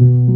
Mm-hmm.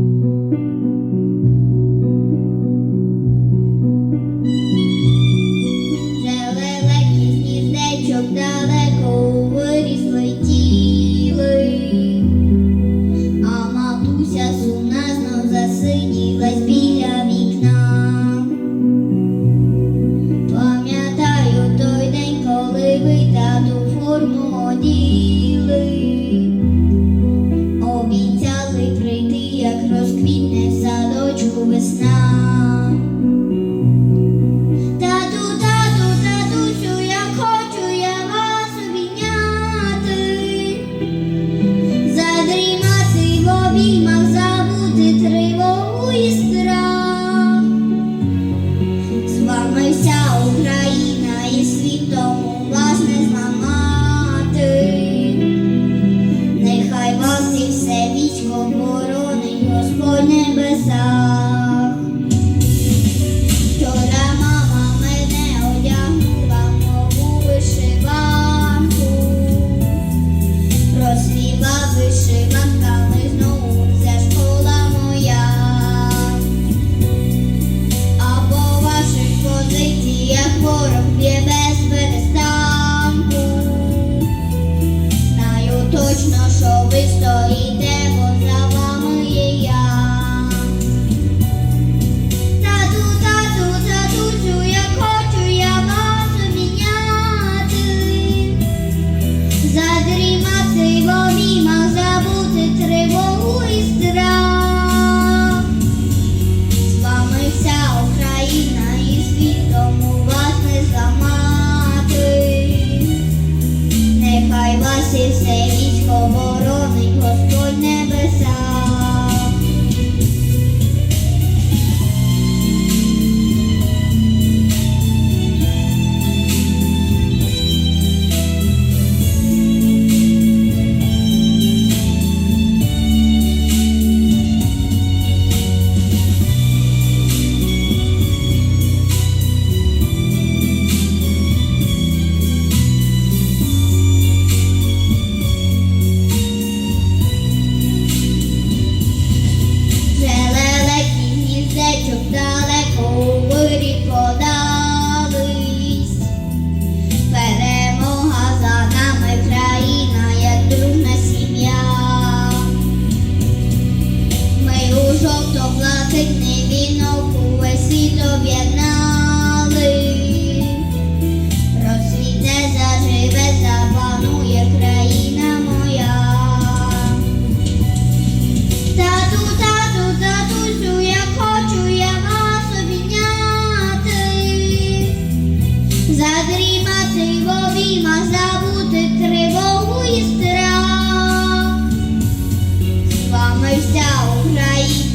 блакитний вінок увесь світ об'єднали, Розсвіте, заживе, запанує країна моя. Тату, тату, татусю, я хочу я вас обійняти, задрімати в забути тривогу і страх. З вами вся Україна.